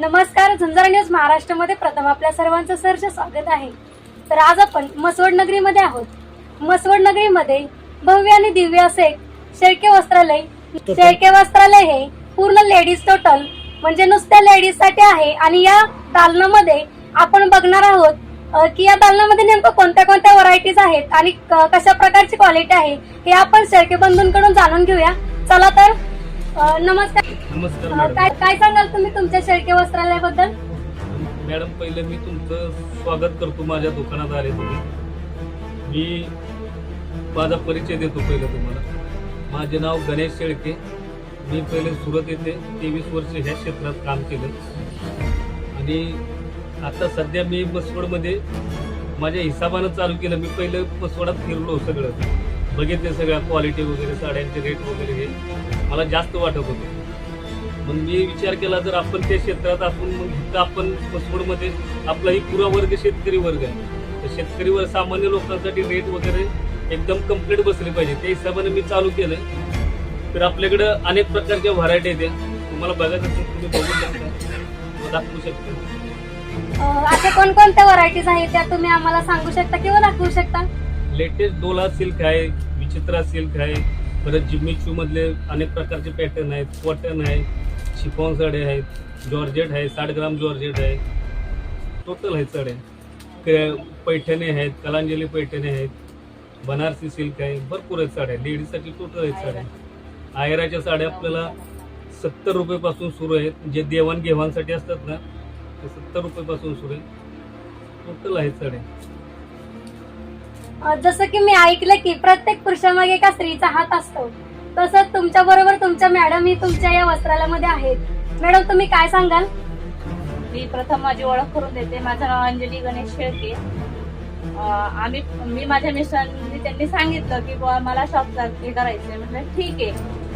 नमस्कार झंझारा न्यूज महाराष्ट्रामध्ये प्रथम आपल्या सर्वांचं सहर्ष स्वागत आहे. तर आज आपण मसवड नगरीमध्ये आहोत. मसवड नगरीमध्ये भव्य आणि दिव्य असे शेळके वस्त्रालय शेळके वस्त्रालय हे पूर्ण लेडीज टोटल म्हणजे नुसत्या लेडीजसाठी आहे. आणि या दालनामध्ये आपण बघणार आहोत की या दालनामध्ये नेमकं कोणत्या कोणत्या व्हरायटीज आहेत आणि क- कशा प्रकारची क्वालिटी आहे हे आपण शेळके बंधूंकडून जाणून घेऊया. चला तर नमस्कार. नमस्कार काय काय सांगाल तुम्ही तुमच्या शेळके वस्त्रालयाबद्दल? मॅडम पहिलं मी तुमचं स्वागत करतो माझ्या दुकानात आले तुम्ही. मी माझा परिचय देतो पहिलं तुम्हाला. माझे नाव गणेश शेळके. मी पहिले सुरत येथे तेवीस वर्ष ह्या क्षेत्रात काम केलं. आणि आता सध्या मी बसवडमध्ये माझ्या हिसाबानं चालू केलं. मी पहिलं बसवडात फिरलो सगळं. बघितले सगळ्या क्वालिटी वगैरे साड्यांचे रेट वगैरे हे. मला जास्त वाटत होतं. मग मी विचार केला जर आपण त्या क्षेत्रात आपण मग आपण बसवडमध्ये आपला ही पुरा वर्ग शेतकरी वर्ग आहे. तर शेतकरी वर्ग सामान्य लोकांसाठी रेट वगैरे एकदम कंप्लीट बसले पाहिजे. त्या हिशोबाने मी चालू केलंय. तर आपल्याकडं अनेक प्रकारच्या व्हरायटी आहेत तुम्हाला बघायचं असेल तुम्ही बघू. शकता दाखवू शकता. अशा कोणकोणत्या व्हरायटीज आहेत त्या तुम्ही आम्हाला सांगू शकता किंवा दाखवू शकता? लेटेस्ट डोला सिल्क आहे. विचित्रा सिल्क आहे परत जिम्मी चू मधले अनेक प्रकारचे पॅटर्न आहेत. कॉटन आहे शिफॉन साडे आहेत जॉर्जेट आहे साठ ग्राम जॉर्जेट आहे. टोटल आहेत साड्या पैठणे आहेत कलांजली पैठणे आहेत बनारसी सिल्क आहे भरपूर आहेत साड्या. लेडीजसाठी टोटल आहेत साड्या. आयराच्या साड्या आपल्याला सत्तर रुपयेपासून सुरू आहेत. जे देवाणघेवाणसाठी असतात ना ते सत्तर रुपयेपासून सुरू आहे टोटल आहेत साड्या. जसं की मी ऐकलं की प्रत्येक पुरुषामागे एका स्त्रीचा हात असतो. तसंच तुमच्या बरोबर तुमच्या मॅडम ही तुमच्या या वस्त्रालयामध्ये आहेत. मॅडम तुम्ही काय सांगाल? मी प्रथम माझी ओळख करून देते. माझं नाव अंजली गणेश शेळके. आम्ही मी माझ्या मिस्टरांनी त्यांनी सांगितलं की बुवा मला शॉप हे करायचंय. म्हटलं ठीक आहे.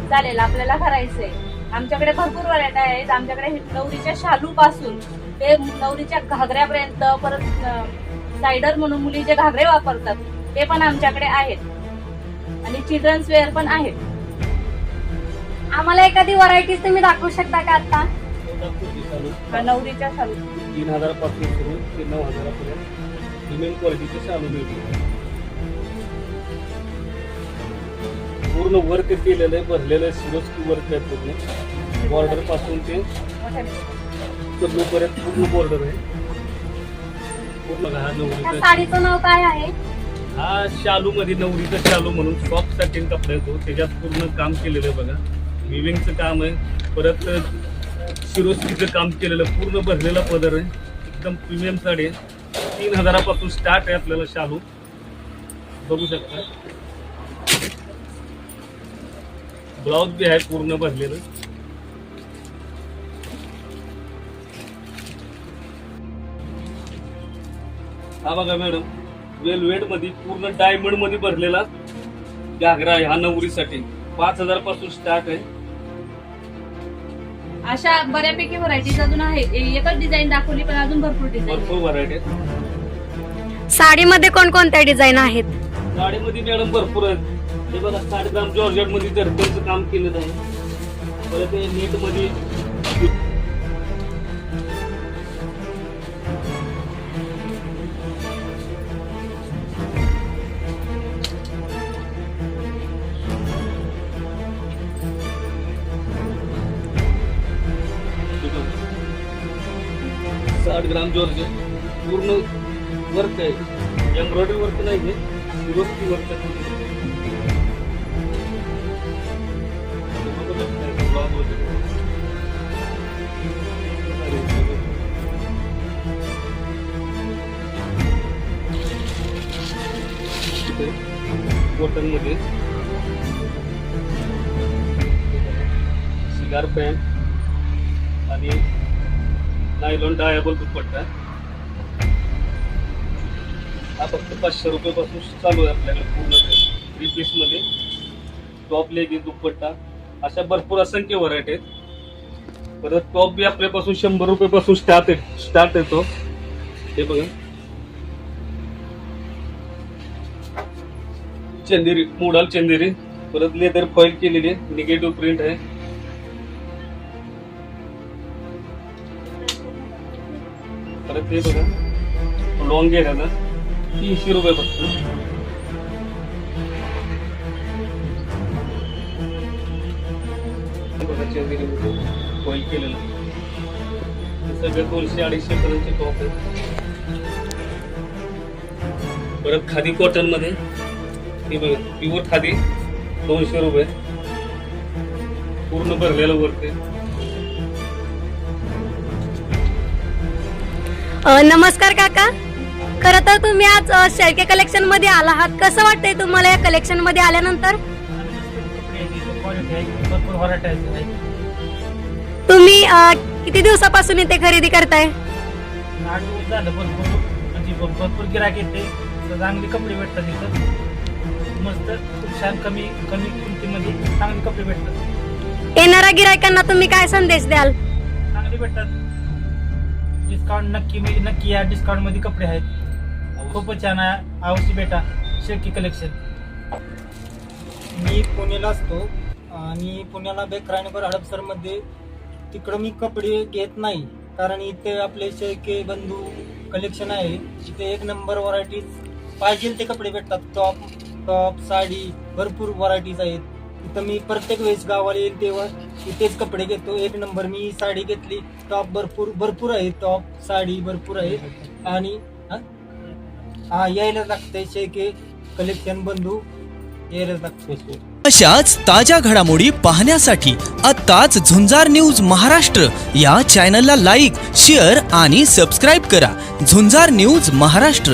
चालेल आपल्याला करायचंय. आमच्याकडे भरपूर व्हरायटी आहेत. आमच्याकडे नवरीच्या शालू पासून ते नवरीच्या घागऱ्यापर्यंत परत सायडर म्हणून मुली जे घागरे वापरतात ते पण आमच्याकडे आहेत. आणि चिल्ड्रन्स वेअर पण आहेत. आम्हाला एखादी व्हरायटीज तुम्ही दाखवू शकता का आता? नवरीच्या शालू तीन हजारापासून सुरू ते नऊ हजारापर्यंत. प्रीमियम क्वालिटीचे चालू मिळते. पूर्ण वर्क केलेलं आहे भरलेलं आहे सिरोस्की वर्क आहे पूर्ण. बॉर्डरपासून ते पर्यंत पूर्ण बॉर्डर आहे. पूर्ण साडीचं नाव काय आहे? हा शालू मध्ये नवरीचा शालू म्हणून सॉफ्ट सॅटिन कपडा येतो त्याच्यात पूर्ण काम केलेलं आहे बघा. विविंगचं काम आहे. परत सिरोस्कीचं काम केलेलं पूर्ण भरलेला पदर आहे. एकदम प्रीमियम साडी आहे. तीन हजारापासून स्टार्ट आहे आपल्याला शालू. बघू शकता. ब्लाउज बी आहे पूर्ण भरलेलं. हा बघा मॅडम. वेलवेटमध्ये पूर्ण डायमंडमध्ये भरलेला घागरा आहे हा नवरीसाठी. पाच हजारपासून स्टार्ट आहे. अशा बऱ्यापैकी व्हरायटीज अजून आहेत. ए- एकच डिझाईन दाखवली पण अजून भरपूर डिझाईन भरपूर व्हरायटी आहेत. साडीमध्ये कोणकोणत्या डिझाईन आहेत? साडीमध्ये मॅडम भरपूर आहेत. हे बघा साडे ग्राम जॉर्जेटमध्ये जरकेचं काम केलेलं आहे. परत नेटमध्ये साठ ग्राम जॉर्जेट पूर्ण वर्क आहे. एम्ब्रॉयडरी वर्क नाही आहे सिरोस्की वर्क आहे. ब्लाउज कॉटनमध्ये सिगार पॅन्ट आणि नायलॉन डायबल दुपट्टा हा फक्त पाचशे रुपयापासून चालू आहे आपल्याकडे पूर्ण थ्री पीसमध्ये. टॉप लेगी दुपट्टा. अशा भरपूर असंख्य व्हरायटी आहेत. परत टॉप बी आपल्यापासून शंभर रुपयापासून स्टार्ट आहे. स्टार्ट येतो हे बघा. चंदेरी मोडाल चंदेरी. परत लेदर फॉईल केलेली आहे. निगेटिव्ह प्रिंट आहे. परत हे बघा. लॉंग आहे ना तीनशे रुपये फक्त. हे केलेलं. सगळे दोनशे अडीचशे पर्यंतचे टॉप आहे परत खादी कॉटनमध्ये हे बघा प्युअर खादी दोनशे रुपये. पूर्ण भरलेलं वरते. नमस्कार काका. खर तर तुम्ही आज शेळके कलेक्शनमध्ये आला आहात. कसं वाटतंय तुम्हाला या कलेक्शनमध्ये आल्यानंतर? तुम्ही किती दिवसापासून इथे खरेदी करताय? भरपूर गिराक येते चांगले कपडे भेटतात इथं मस्त खूप छान कमी कमी किमतीमध्ये चांगले कपडे भेटतात येणाऱ्या गिरायकांना तुम्ही काय संदेश द्याल? चांगले भेटतात. डिस्काउंट नक्की म्हणजे नक्की या डिस्काउंटमध्ये कपडे आहेत. खूपच छान आहे. अवश्य भेटा. शेळकी कलेक्शन मी पुण्याला असतो आणि पुण्याला बेकरायनगर हडपसरमध्ये तिकडं मी कपडे घेत नाही. कारण इथे आपले शेळके बंधू कलेक्शन आहे. इथे एक नंबर व्हरायटीज पाहिजे ते कपडे भेटतात. टॉप टॉप साडी भरपूर व्हरायटीज आहेत. तिथं मी प्रत्येक वेळेस गावाला येईल तेव्हा इथेच कपडे घेतो. एक नंबर मी साडी घेतली टॉप भरपूर भरपूर आहे. टॉप साडी भरपूर आहे. आणि हा? हा यायला लागतंय शेके कलेक्शन बंधू यायला लागतंय अशाच ताज्या घडामोडी पाहण्यासाठी आत्ताच झुंजार न्यूज महाराष्ट्र या चॅनलला लाईक शेअर आणि सबस्क्राईब करा. झुंजार न्यूज महाराष्ट्र.